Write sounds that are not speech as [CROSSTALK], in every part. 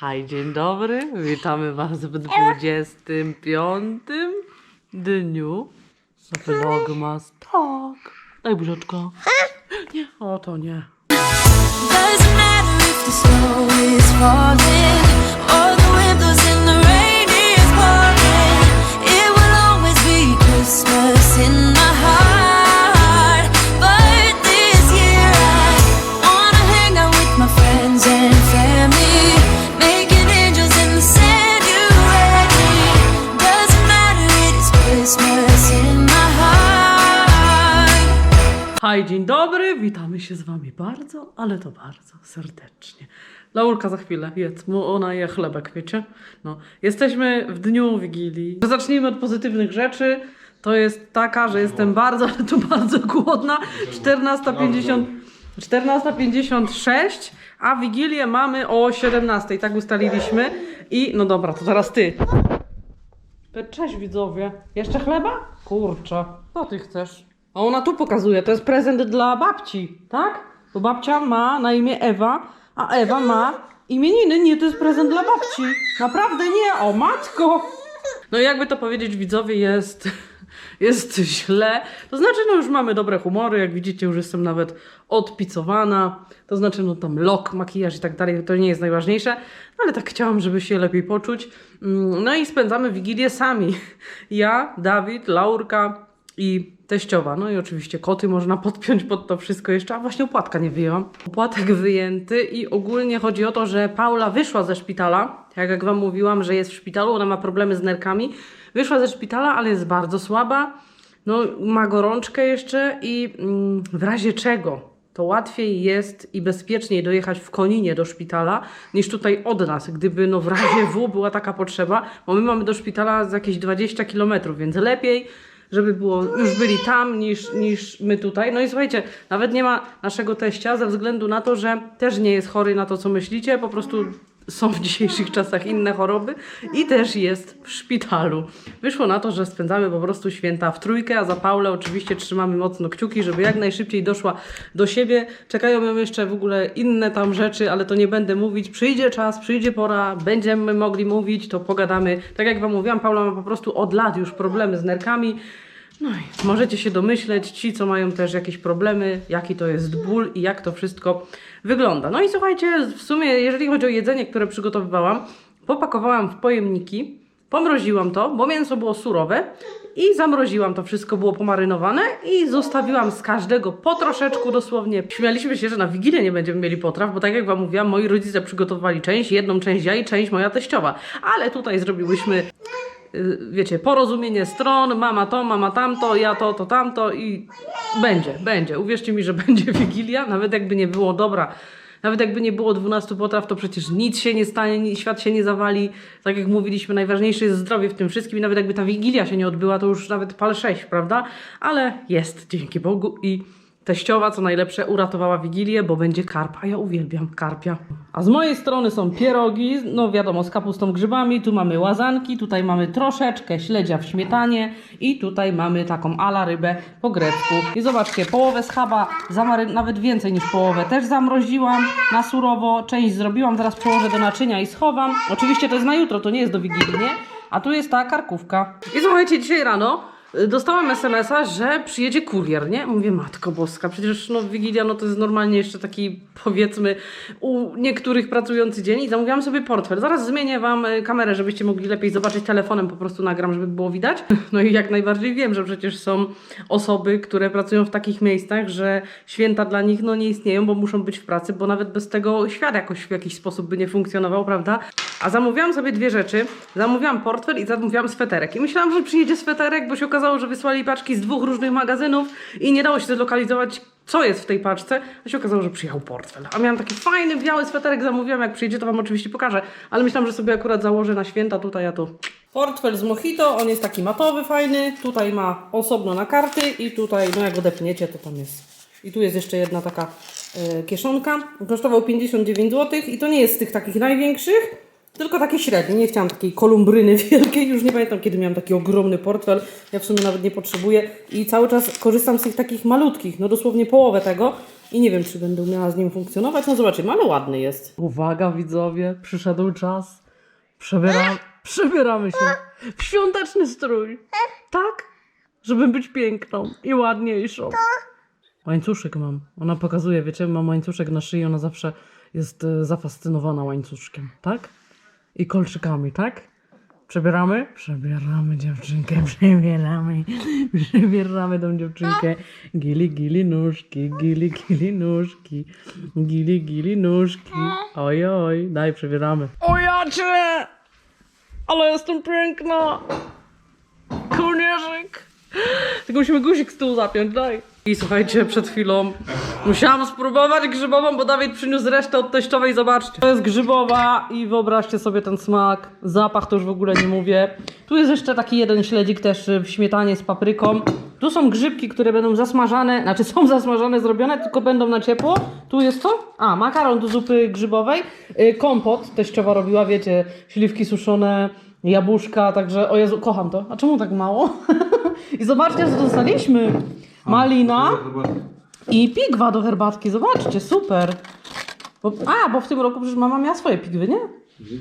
Hej, dzień dobry. Witamy Was w 25 dniu Vlogmas. Tak. Daj buziaczka. Nie, o to nie. Doesn't matter if Hej, dzień dobry. Witamy się z Wami bardzo, ale to bardzo serdecznie. Laurka za chwilę, jedz, mu ona je chlebek, wiecie? No, jesteśmy w dniu Wigilii. Zacznijmy od pozytywnych rzeczy. To jest taka, że jestem bardzo, ale to bardzo głodna. 14.50, 14.56, a Wigilię mamy o 17.00, tak ustaliliśmy. I, no dobra, to teraz Ty. Cześć widzowie. Jeszcze chleba? Kurczę. Co ty chcesz? A ona tu pokazuje, to jest prezent dla babci, tak? Bo babcia ma na imię Ewa, a Ewa ma imieniny. Nie, to jest prezent dla babci. Naprawdę nie, o matko. No i jakby to powiedzieć widzowie jest, [LAUGHS] jest źle. To znaczy no już mamy dobre humory, jak widzicie już jestem nawet odpicowana. To znaczy no tam lok, makijaż i tak dalej, to nie jest najważniejsze. Ale tak chciałam, żeby się lepiej poczuć. Mm, No i spędzamy Wigilię sami. [LAUGHS] Ja, Dawid, Laurka i teściowa. No i oczywiście koty można podpiąć pod to wszystko jeszcze, a właśnie opłatka nie wyjęłam. Opłatek wyjęty i ogólnie chodzi o to, że Paula wyszła ze szpitala. Tak jak Wam mówiłam, że jest w szpitalu, ona ma problemy z nerkami. Wyszła ze szpitala, ale jest bardzo słaba. No, ma gorączkę jeszcze i mm, w razie czego to łatwiej jest i bezpieczniej dojechać w Koninie do szpitala niż tutaj od nas, gdyby no w razie W była taka potrzeba, bo my mamy do szpitala z jakieś 20 km, więc lepiej, żeby było, już byli tam niż, niż my tutaj. No i słuchajcie, nawet nie ma naszego teścia ze względu na to, że też nie jest chory na to, co myślicie, po prostu są w dzisiejszych czasach inne choroby i też jest w szpitalu. Wyszło na to, że spędzamy po prostu święta w trójkę, a za Paulę oczywiście trzymamy mocno kciuki, żeby jak najszybciej doszła do siebie. Czekają ją jeszcze w ogóle inne tam rzeczy, ale to nie będę mówić. Przyjdzie czas, przyjdzie pora, będziemy mogli mówić, to pogadamy. Tak jak Wam mówiłam, Paula ma po prostu od lat już problemy z nerkami. No i możecie się domyśleć, ci co mają też jakieś problemy, jaki to jest ból i jak to wszystko wygląda. No i słuchajcie, w sumie jeżeli chodzi o jedzenie, które przygotowywałam, popakowałam w pojemniki, pomroziłam to, bo mięso było surowe i zamroziłam to wszystko, było pomarynowane i zostawiłam z każdego po troszeczku dosłownie. Śmialiśmy się, że na Wigilię nie będziemy mieli potraw, bo tak jak Wam mówiłam, moi rodzice przygotowali część, jedną część ja i część moja teściowa, ale tutaj zrobiłyśmy wiecie, porozumienie stron, mama to, mama tamto, ja to, to tamto i będzie, będzie. Uwierzcie mi, że [LAUGHS] będzie Wigilia, nawet jakby nie było dobra. Nawet jakby nie było 12 potraw, to przecież nic się nie stanie, ni- świat się nie zawali. Tak jak mówiliśmy, najważniejsze jest zdrowie w tym wszystkim. I nawet jakby ta Wigilia się nie odbyła, to już nawet pal 6, prawda? Ale jest, dzięki Bogu. I teściowa, co najlepsze, uratowała Wigilię, bo będzie karp, a ja uwielbiam karpia. A z mojej strony są pierogi, no wiadomo, z kapustą grzybami, tu mamy łazanki, tutaj mamy troszeczkę śledzia w śmietanie i tutaj mamy taką ala rybę po grecku. I zobaczcie, połowę schaba, zamary... nawet więcej niż połowę, też zamroziłam na surowo, część zrobiłam, zaraz położę do naczynia i schowam. Oczywiście to jest na jutro, to nie jest do Wigilii, nie? A tu jest ta karkówka. I słuchajcie, dzisiaj rano dostałam SMS-a, że przyjedzie kurier, nie? Mówię, matko boska, przecież no Wigilia no to jest normalnie jeszcze taki powiedzmy u niektórych pracujący dzień i zamówiłam sobie portfel. Zaraz zmienię Wam y, kamerę, żebyście mogli lepiej zobaczyć telefonem, po prostu nagram, żeby było widać. [LAUGHS] No i jak najbardziej wiem, że przecież są osoby, które pracują w takich miejscach, że święta dla nich no nie istnieją, bo muszą być w pracy, bo nawet bez tego świat jakoś w jakiś sposób by nie funkcjonował, prawda? A zamówiłam sobie dwie rzeczy. Zamówiłam portfel i zamówiłam sweterek. I myślałam, że przyjedzie sweterek, bo się okazało, że wysłali paczki z dwóch różnych magazynów i nie dało się zlokalizować, co jest w tej paczce. A się okazało, że przyjechał portfel. A miałam taki fajny, biały sweterek, zamówiłam. Jak przyjedzie, to Wam oczywiście pokażę. Ale myślałam, że sobie akurat założę na święta tutaj, a tu... Portfel z Mojito, on jest taki matowy, fajny. Tutaj ma osobno na karty i tutaj, no jak odepniecie, to tam jest. I tu jest jeszcze jedna taka e, kieszonka. Kosztował 59 zł i to nie jest z tych takich największych, Tylko takie średnie, nie chciałam takiej kolumbryny [LAUGHS] wielkiej, już nie pamiętam kiedy miałam taki ogromny portfel, ja w sumie nawet nie potrzebuję i cały czas korzystam z tych takich malutkich, no dosłownie połowę tego i nie wiem czy będę umiała z nim funkcjonować, no zobaczymy, ale ładny jest. Uwaga widzowie, przyszedł czas, Przebieram, [LAUGHS] przebieramy się w świąteczny strój, tak? Żeby być piękną i ładniejszą. Łańcuszek mam. Ona pokazuje, wiecie, mam łańcuszek na szyi, ona zawsze jest e, zafascynowana łańcuszkiem, tak? I kolczykami, tak? Przebieramy? Przebieramy dziewczynkę, [LAUGHS] przebieramy. Przebieramy tą dziewczynkę. Gili, gili nóżki, gili, gili nóżki. Gili, gili nóżki. Oj, oj, daj, przebieramy. O ja cię! Ale jestem piękna! Kołnierzyk! Tylko musimy guzik z tyłu zapiąć, daj. Słuchajcie, przed chwilą musiałam spróbować grzybową, bo Dawid przyniósł resztę od teściowej, zobaczcie. To jest grzybowa i wyobraźcie sobie ten smak. Zapach to już w ogóle nie mówię. Tu jest jeszcze taki jeden śledzik też y, w śmietanie z papryką. Tu są grzybki, które będą zasmażane, znaczy są zasmażane, zrobione, tylko będą na ciepło. Tu jest co? A, makaron do zupy grzybowej. Y, Kompot teściowa robiła, wiecie, śliwki suszone, jabłuszka, także o Jezu, kocham to. A czemu tak mało? [LAUGHS] I zobaczcie, co dostaliśmy. Malina i pigwa do herbatki. Zobaczcie, super. Bo, a, bo w tym roku przecież mama miała swoje pigwy, nie?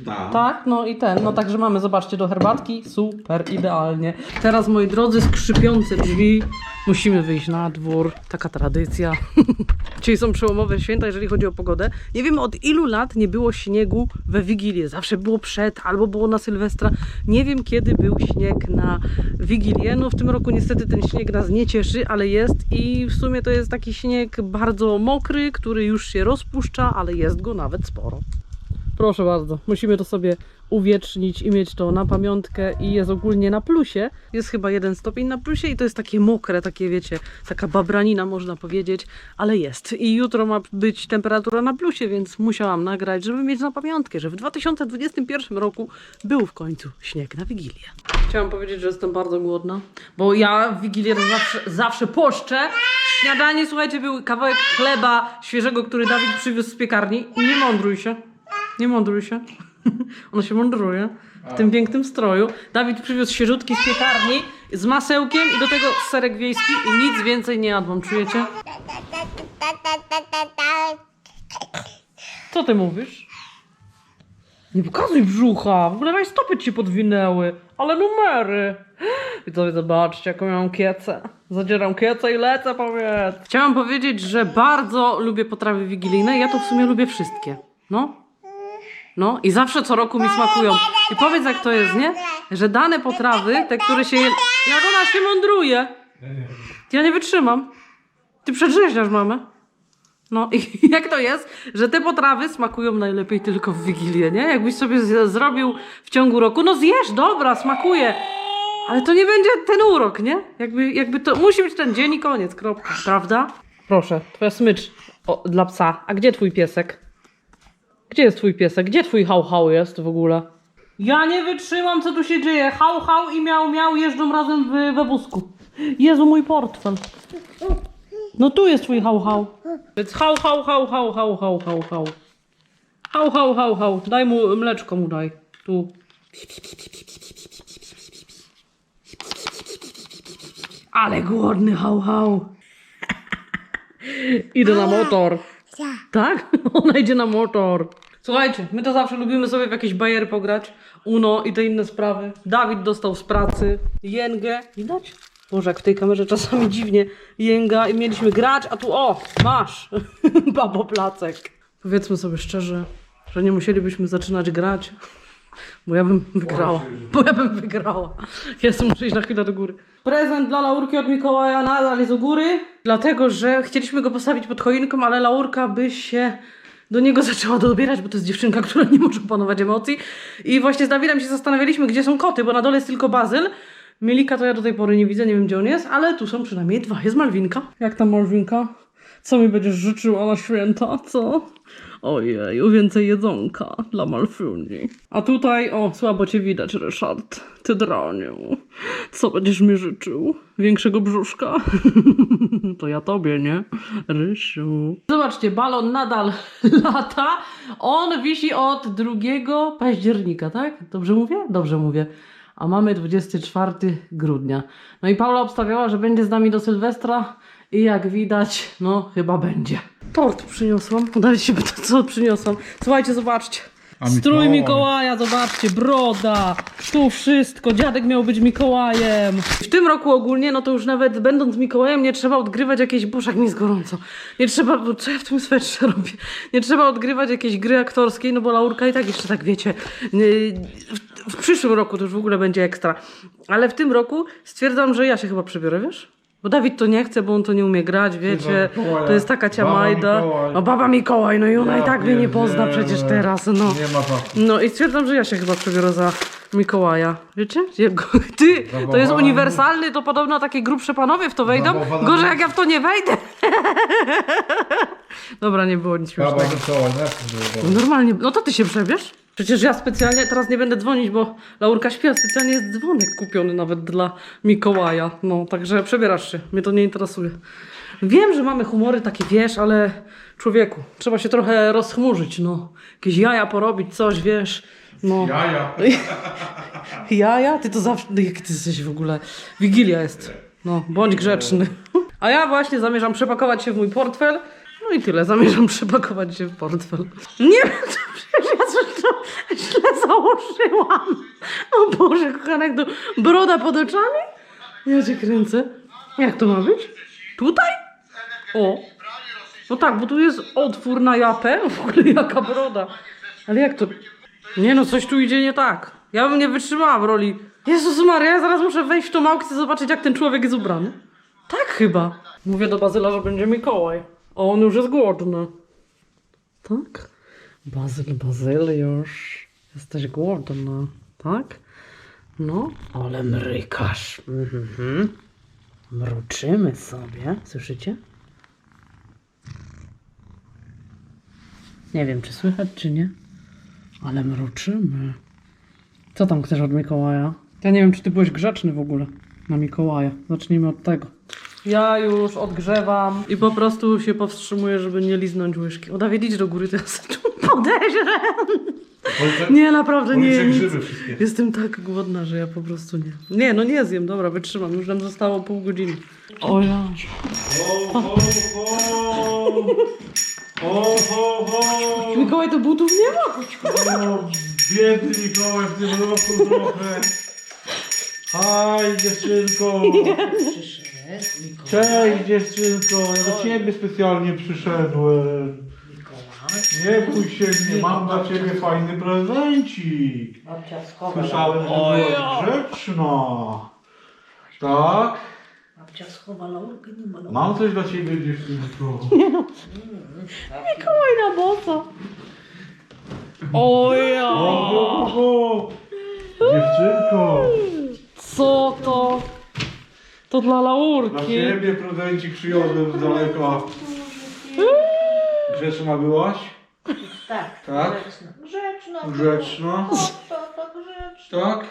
Tak. Tak, no i ten. No także mamy, zobaczcie, do herbatki. Super, idealnie. Teraz, moi drodzy, skrzypiące drzwi. Musimy wyjść na dwór. Taka tradycja. [LAUGHS] Są przełomowe święta, jeżeli chodzi o pogodę. Nie wiem, od ilu lat nie było śniegu we Wigilię. Zawsze było przed, albo było na Sylwestra. Nie wiem, kiedy był śnieg na Wigilię. No w tym roku niestety ten śnieg nas nie cieszy, ale jest. I w sumie to jest taki śnieg bardzo mokry, który już się rozpuszcza, ale jest go nawet sporo. Proszę bardzo, musimy to sobie uwiecznić i mieć to na pamiątkę i jest ogólnie na plusie. Jest chyba jeden stopień na plusie i to jest takie mokre, takie wiecie, taka babranina można powiedzieć, ale jest. I jutro ma być temperatura na plusie, więc musiałam nagrać, żeby mieć na pamiątkę, że w 2021 roku był w końcu śnieg na Wigilię. Chciałam powiedzieć, że jestem bardzo głodna, bo ja w Wigilię zawsze, zawsze poszczę. Śniadanie, słuchajcie, był kawałek chleba świeżego, który Dawid przywiózł z piekarni. Nie mądruj się. Nie mądruj się. [LAUGHS] Ona się mądruje w tym pięknym stroju. Dawid przywiózł świeżutki z piekarni z masełkiem i do tego serek wiejski i nic więcej nie jadłam. Czujecie? Co ty mówisz? Nie pokazuj brzucha. W ogóle moje stopy ci podwinęły. Ale numery. [GASPS] Widzowie, zobaczcie, jaką mam kiecę. Zadzieram kiecę i lecę, powiedz. Chciałam powiedzieć, że bardzo lubię potrawy wigilijne. Ja to w sumie lubię wszystkie. No, no i zawsze co roku mi smakują. I powiedz jak to jest, nie? Że dane potrawy, te, które się je... Jak ona się mądruje. Ja nie wytrzymam. Ty przedrzeźniasz mamę. No i [LAUGHS] jak to jest, że te potrawy smakują najlepiej tylko w Wigilię, nie? Jakbyś sobie zrobił w ciągu roku, no zjesz, dobra, smakuje. Ale to nie będzie ten urok, nie? Jakby, jakby to musi być ten dzień i koniec, kropka, prawda? Proszę, twoja smycz o, dla psa. A gdzie twój piesek? Gdzie jest twój piesek? Gdzie twój hał-hał jest w ogóle? Ja nie wytrzymam, co tu się dzieje. Hał-hał i miał-miał jeżdżą razem w, we wózku. Jezu, mój portfel. No tu jest twój hał-hał. Więc hał-hał, hał-hał, hał-hał, hał-hał. Hał-hał, hał-hał. Daj mu mleczko, mu daj. Tu. Ale głodny hał-hał. [LAUGHS] Idę na motor. Tak? [LAUGHS] Ona idzie na motor. Słuchajcie, my to zawsze lubimy sobie w jakieś bajery pograć. Uno i te inne sprawy. Dawid dostał z pracy. Jęgę. Widać? Boże, jak w tej kamerze czasami [LAUGHS] dziwnie jęga i mieliśmy grać, a tu o, masz. [LAUGHS] Babo placek. Powiedzmy sobie szczerze, że nie musielibyśmy zaczynać grać. [LAUGHS] Bo ja bym wygrała. Bo ja bym wygrała. Jezu, muszę iść na chwilę do góry. Prezent dla Laurki od Mikołaja nadal jest u góry, dlatego że chcieliśmy go postawić pod choinką, ale Laurka by się do niego zaczęła dobierać, bo to jest dziewczynka, [LAUGHS] która nie może opanować emocji. I właśnie z Dawidem się zastanawialiśmy, gdzie są koty, bo na dole jest tylko Bazyl. Mielika to ja do tej pory nie widzę, nie wiem gdzie on jest, ale tu są przynajmniej dwa. Jest Malwinka. Jak tam Malwinka? Co mi będziesz życzyła na święta, co? Ojej, więcej jedzonka dla Malfuni. A tutaj, o, słabo cię widać, Ryszard. Ty draniu. Co będziesz mi życzył? Większego brzuszka? [LAUGHS] To ja tobie, nie? Rysiu. Zobaczcie, balon nadal [LAUGHS] lata. On wisi od 2 października, tak? Dobrze mówię? Dobrze mówię. A mamy 24 grudnia. No i Paula obstawiała, że będzie z nami do Sylwestra i jak widać, no chyba będzie. Tort przyniosłam. Udajcie się pytać, co przyniosłam. Słuchajcie, zobaczcie. A Strój Mikołaj? Mikołaja, zobaczcie, broda, tu wszystko, dziadek miał być Mikołajem. W tym roku ogólnie, no to już nawet będąc Mikołajem nie trzeba odgrywać jakiejś, boże jak mi jest gorąco, nie trzeba, bo co ja w tym swetrze robię, nie trzeba odgrywać jakiejś gry aktorskiej, no bo Laurka i tak jeszcze tak wiecie, nie- w, w przyszłym roku to już w ogóle będzie ekstra, ale w tym roku stwierdzam, że ja się chyba przebiorę, wiesz? Bo Dawid to nie chce, bo on to nie umie grać, wiecie, Mikołaja. to jest taka ciamajda. Baba Mikołaj. No baba Mikołaj, no i ona Ja i tak mnie nie pozna przecież teraz, no. Nie ma tak. No i stwierdzam, że ja się chyba przebiorę za Mikołaja. Wiecie? Jego- [LAUGHS] Ty, to jest uniwersalny, to podobno takie grubsze panowie w to wejdą. Gorzej jak ja w to nie wejdę. [LAUGHS] Dobra, nie było nic Baba śmiesznego. Mikołaj, no jak to było? Normalnie, no to ty się przebierz. Przecież ja specjalnie, teraz nie będę dzwonić, bo Laurka śpiewa, specjalnie jest dzwonek kupiony nawet dla Mikołaja. No, także przebierasz się, mnie to nie interesuje. Wiem, że mamy humory takie, wiesz, ale człowieku, trzeba się trochę rozchmurzyć, no. Jakieś jaja porobić, coś, wiesz. No. Jaja. [LAUGHS] Jaja? Ty to zawsze. no Jak ty jesteś w ogóle. Wigilia jest. No, bądź grzeczny. [LAUGHS] A ja właśnie zamierzam przepakować się w mój portfel. No i tyle, zamierzam [LAUGHS] przepakować się w portfel. Nie wiem, to przecież ja coś to źle założyłam. O Boże, kochanek, to broda pod oczami? Ja cię kręcę. Jak to ma być? Tutaj? O. No tak, bo tu jest otwór na japę. W ogóle jaka broda. Ale jak to... Nie no, coś tu idzie nie tak. Ja bym nie wytrzymała w roli. Jezus Maria, ja zaraz muszę wejść w tą aukcję, zobaczyć jak ten człowiek jest ubrany. Tak chyba. Mówię do Bazyla, że będzie Mikołaj. A on już jest głodny. Tak? Bazyl, Bazyl już. Jesteś głodna. Tak? No, ale mrykasz. Mhm. Mruczymy sobie. Słyszycie? Nie wiem, czy słychać, czy nie. Ale mruczymy. Co tam chcesz od Mikołaja? Ja nie wiem, czy ty byłeś grzeczny w ogóle na Mikołaja. Zacznijmy od tego. Ja już odgrzewam i po prostu się powstrzymuję, żeby nie liznąć łyżki. O, Dawid, idź do góry, to ja zaczął podejrzewam. [LAUGHS] Nie, naprawdę nie. Policzę Nic. grzyby wszystkie. Jestem tak głodna, że ja po prostu nie. Nie, no nie zjem, dobra, wytrzymam. Już nam zostało pół godziny. O ja. Ho, ho, ho. Ho, ho, ho. Mikołaj to butów nie ma. O, Biedny Mikołaj w tym roku trochę. Haj, dziewczynko. Cześć, dziewczynko. Ja do ciebie specjalnie przyszedłem. Nie bój się mnie, mam dla ciebie fajny prezencik. Babcia schowa, Słyszałem, że byłaś grzeczna. Tak? babcia schowa laurkę, nie ma laurki. Mam coś dla ciebie, dziewczynko. [LAUGHS] Mikołaj na boso. O ja. O, o, o. Dziewczynko, Co to? To dla dla Laurki. ciebie prezencik przywiozłem z daleka. Grzeczna byłaś? Tak, Tak? grzeczna. Grzeczna. Grzeczna? Tak?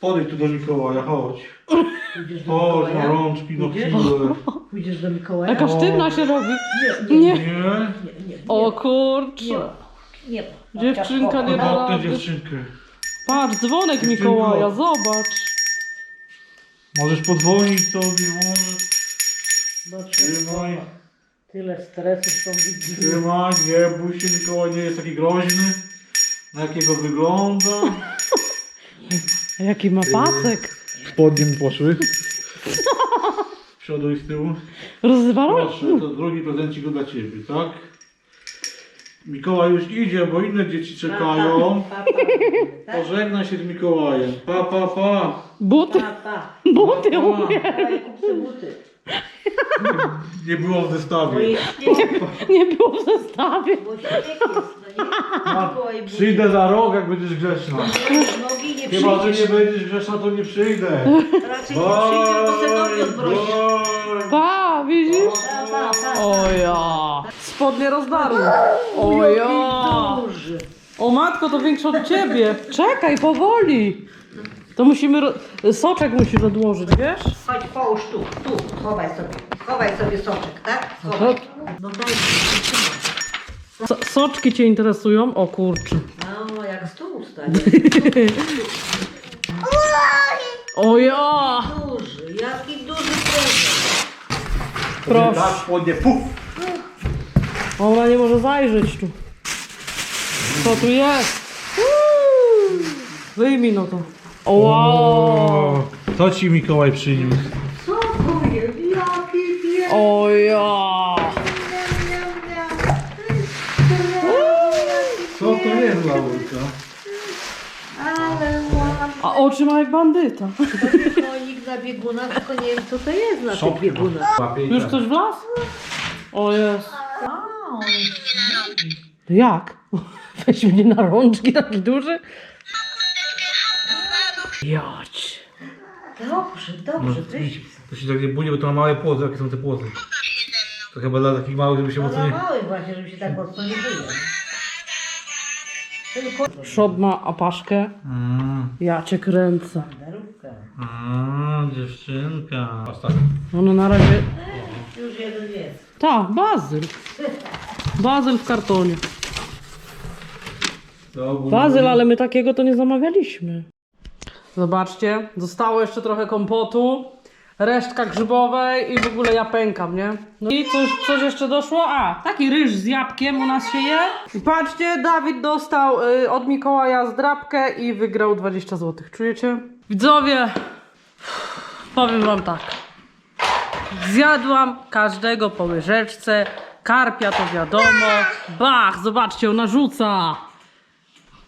Podejdź tu do Mikołaja, chodź. Pójdziesz do Chodź na Mikołaja? rączki, no Pójdziesz? chwilę. Pójdziesz do Mikołaja? Jaka sztywna się robi. Nie, nie, Nie. Nie? nie, nie. O Nie kurczę. ma. Nie ma. Babcia Dziewczynka nie da No tę rady. dziewczynkę. Patrz, dzwonek. Mikołaja, zobacz. Możesz podzwonić sobie, możesz. Babcia Trzymaj. Tyle stresu są nie bój się, Mikołaj nie jest taki groźny. Na jakiego wygląda. A Jaki ma pasek. Spodnie mi poszły. Z przodu i z tyłu. Rozwalałeś? Proszę, to drugi prezencik dla ciebie, tak? Mikołaj już idzie, bo inne dzieci czekają. Pa, pa, pa. Pożegnaj się z Mikołajem. Pa, pa, pa. Buty, Pa, pa. buty Pa, pa. umie. Dawaj, kup sobie buty. Nie było w Bo zestawie. jest śnieg, Nie było w zestawie. bo jest, no nie? Buty. Przyjdę za rok, jak będziesz grzeczna. Nogi nie Chyba, że przyjdziesz. nie będziesz grzeczna, to nie przyjdę. Raczej nie przyjdziesz, bo se nogi. Pa, widzisz? Pa, pa, pa. O ja. Spodnie rozdarły. O ja. Duży. O matko, to większe od ciebie. Czekaj, powoli. To musimy. Ro... Soczek musisz odłożyć, wiesz? Chodź, połóż tu, tu, schowaj sobie. Chowaj sobie soczek, tak? No Schowaj. to- No daj, trzymaj. So, soczki cię interesują? O kurczę. No, jak stół stanie. [LAUGHS] O ja! Duży, jaki duży prezent. Proszę. Tak, spodnie, puf! Ona nie może zajrzeć tu. Co tu jest? Uuu. Wyjmij no to. Wow. Co ci Mikołaj przyniósł? Co to jest? Jaki pies. O ja! Co to jest Laurka? Ale ładny. A oczy ma jak bandyta. Konik na biegunach, tylko nie wiem co to jest na tych biegunach. Już ktoś wlazł? O jest. A, on jest Jak? [LAUGHS] Weź mnie na rączki taki duży? Dobrze, dobrze, weź. To się tak nie bóli, bo to ma małe płozy. Jakie są te płozy? To chyba dla takich małych, żeby się No mocno nie... mały właśnie, żeby się tak mocno nie było. Tylko Szop ma apaszkę. Mm, Ja cię kręcę. Darówka. mm, dziewczynka. Aż tak. Ona na razie... Już jeden jest. Tak, bazyl. Bazyl w kartonie. To Bazyl, ale my takiego to nie zamawialiśmy. Zobaczcie, zostało jeszcze trochę kompotu, resztka grzybowej i w ogóle ja pękam, nie? No i coś, coś jeszcze doszło? A, taki ryż z jabłkiem u nas się je. I patrzcie, Dawid dostał y, od Mikołaja zdrabkę i wygrał 20 zł. Czujecie? Widzowie, powiem wam tak. Zjadłam każdego po łyżeczce. Karpia to wiadomo. Bach, zobaczcie, ona rzuca.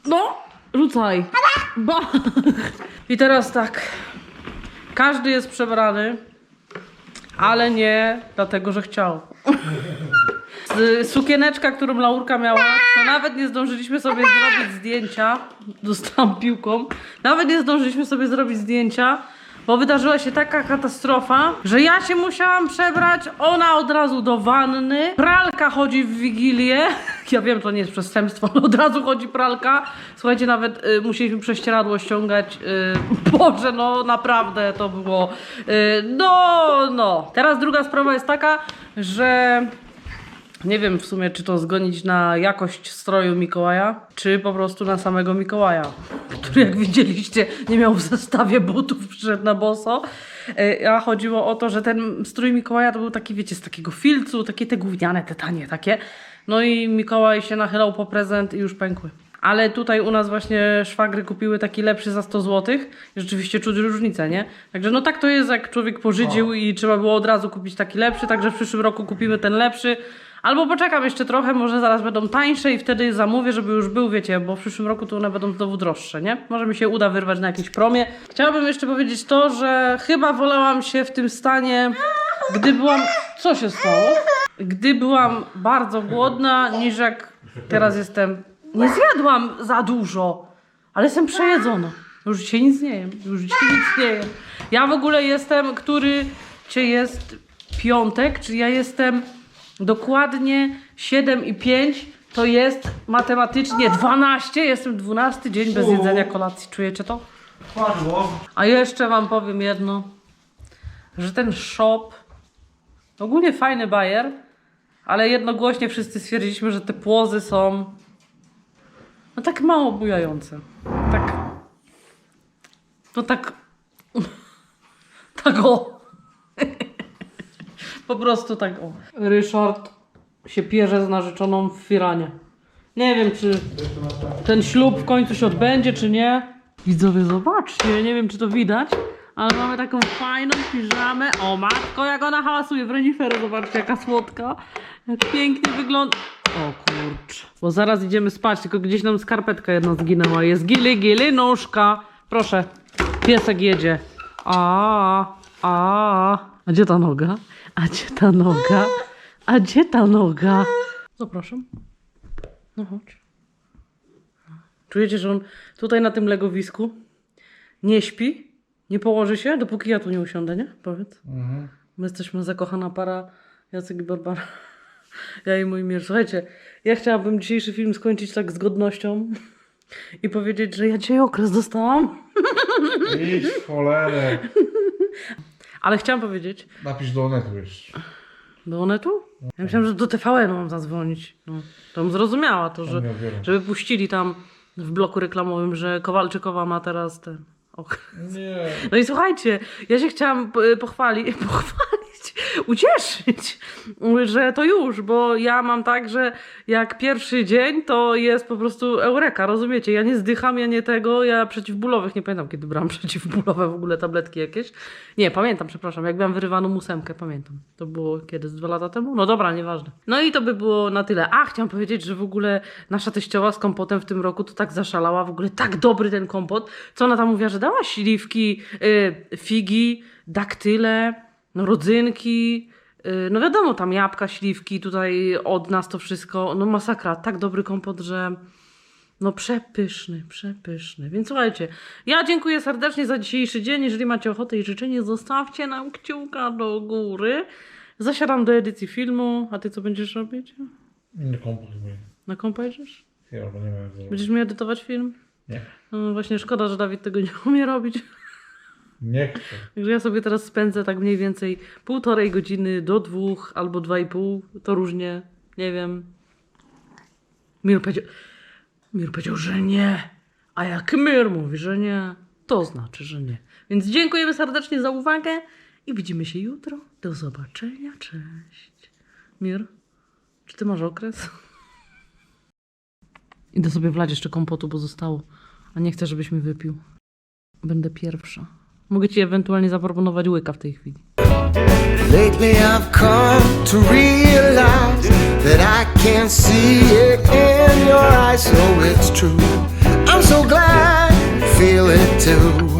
No, rzucaj. Ba. I teraz tak. Każdy jest przebrany, ale nie dlatego, że chciał. Z- Sukieneczka, którą Laurka miała, to nawet nie zdążyliśmy sobie zrobić zdjęcia. Dostałam piłką. Nawet nie zdążyliśmy sobie zrobić zdjęcia, bo wydarzyła się taka katastrofa, że ja się musiałam przebrać, ona od razu do wanny, pralka chodzi w Wigilię. [LAUGHS] Ja wiem, to nie jest przestępstwo, ale od razu chodzi pralka. Słuchajcie, nawet y, musieliśmy prześcieradło ściągać. Y, [LAUGHS] Boże, no naprawdę to było. Y, no, no. Teraz druga sprawa jest taka, że nie wiem w sumie, czy to zgonić na jakość stroju Mikołaja, czy po prostu na samego Mikołaja, który jak widzieliście nie miał w zestawie butów, przyszedł na boso. E, A chodziło o to, że ten strój Mikołaja to był taki, wiecie, z takiego filcu, takie te gówniane, te tanie takie. No i Mikołaj się nachylał po prezent i już pękły. Ale tutaj u nas właśnie szwagry kupiły taki lepszy za 100 zł rzeczywiście czuć różnicę, nie? Także no tak to jest, jak człowiek pożydził i trzeba było od razu kupić taki lepszy, także w przyszłym roku kupimy ten lepszy. Albo poczekam jeszcze trochę, może zaraz będą tańsze i wtedy zamówię, żeby już był, wiecie, bo w przyszłym roku to one będą znowu droższe, nie? Może mi się uda wyrwać na jakieś promie. Chciałabym jeszcze powiedzieć to, że chyba wolałam się w tym stanie, gdy byłam... Co się stało? Gdy byłam bardzo głodna, niż jak teraz jestem... Nie zjadłam za dużo, ale jestem przejedzona. Już dzisiaj nic nie jem, już dzisiaj nic nie jem. Ja w ogóle jestem, który cię jest piątek, czyli ja jestem dokładnie 7 i 5 to jest matematycznie 12, jestem 12 dzień bez jedzenia kolacji. Czujecie to? Padło. A jeszcze wam powiem jedno, że ten shop, ogólnie fajny bajer, ale jednogłośnie wszyscy stwierdziliśmy, że te płozy są no tak mało bujające. Tak, no tak, [LAUGHS] tak o. Po prostu tak o. Ryszard się pierze z narzeczoną w firanie. Nie wiem, czy ten ślub w końcu się odbędzie, czy nie. Widzowie, zobaczcie, nie wiem, czy to widać, ale mamy taką fajną piżamę. O matko, jak ona hałasuje w reniferę, zobaczcie, jaka słodka. Jak pięknie wygląda. O kurczę. Bo zaraz idziemy spać, tylko gdzieś nam skarpetka jedna zginęła. Jest gili, gili, nóżka. Proszę, piesek jedzie. A, a, a gdzie ta noga? A gdzie ta noga? A gdzie ta noga? Zapraszam. No chodź. Czujecie, że on tutaj na tym legowisku nie śpi, nie położy się, dopóki ja tu nie usiądę, nie? Powiedz. My jesteśmy zakochana para Jacek i Barbara. [LAUGHS] Ja i mój Mir. Słuchajcie, ja chciałabym dzisiejszy film skończyć tak z godnością i powiedzieć, że ja dzisiaj okres dostałam. Idź w cholerę. [LAUGHS] Ale chciałam powiedzieć, Napisz do Onetu jeszcze. do Onetu? Ja myślałam, że do TVN mam zadzwonić. No, to bym zrozumiała to, że, żeby puścili tam w bloku reklamowym, że Kowalczykowa ma teraz ten... Och. Nie. No i słuchajcie, ja się chciałam p- pochwalić, [LAUGHS] pochwalić, ucieszyć, że to już, bo ja mam tak, że jak pierwszy dzień, to jest po prostu eureka, rozumiecie? Ja nie zdycham, ja nie tego, ja przeciwbólowych, nie pamiętam kiedy brałam [LAUGHS] przeciwbólowe w ogóle tabletki jakieś. Nie, pamiętam, przepraszam, jak miałam wyrywaną ósemkę, pamiętam. To było kiedy, z dwa lata temu? No dobra, nieważne. No i to by było na tyle. A, chciałam powiedzieć, że w ogóle nasza teściowa z kompotem w tym roku to tak zaszalała, w ogóle tak dobry ten kompot, co ona tam mówiła, że dała śliwki, y, figi, daktyle, no rodzynki, y, no wiadomo, tam jabłka, śliwki, tutaj od nas to wszystko, no masakra, tak dobry kompot, że no przepyszny, przepyszny. Więc słuchajcie, ja dziękuję serdecznie za dzisiejszy dzień. Jeżeli macie ochotę i życzenie, zostawcie nam kciuka do góry. Zasiadam do edycji filmu, a ty co będziesz robić? Komputer mój. Na kompa jedziesz? Ja bo nie wiem. Będziesz mi edytować film? Nie. No właśnie szkoda, że Dawid tego nie umie robić. Nie chcę. Także ja sobie teraz spędzę tak mniej więcej półtorej godziny do dwóch albo dwa i pół. To różnie, nie wiem. Mir powiedział, Mir powiedział, że nie. A jak Mir mówi, że nie, to znaczy, że nie. Więc dziękujemy serdecznie za uwagę i widzimy się jutro. Do zobaczenia, cześć. Mir, czy ty masz okres? Idę sobie wlać jeszcze kompotu, bo zostało. A nie chcę, żebyś mi wypił. Będę pierwsza. Mogę ci ewentualnie zaproponować łyka w tej chwili. Lately I've come to realize that I see it in your eyes. So it's true. I'm so glad, feel it too.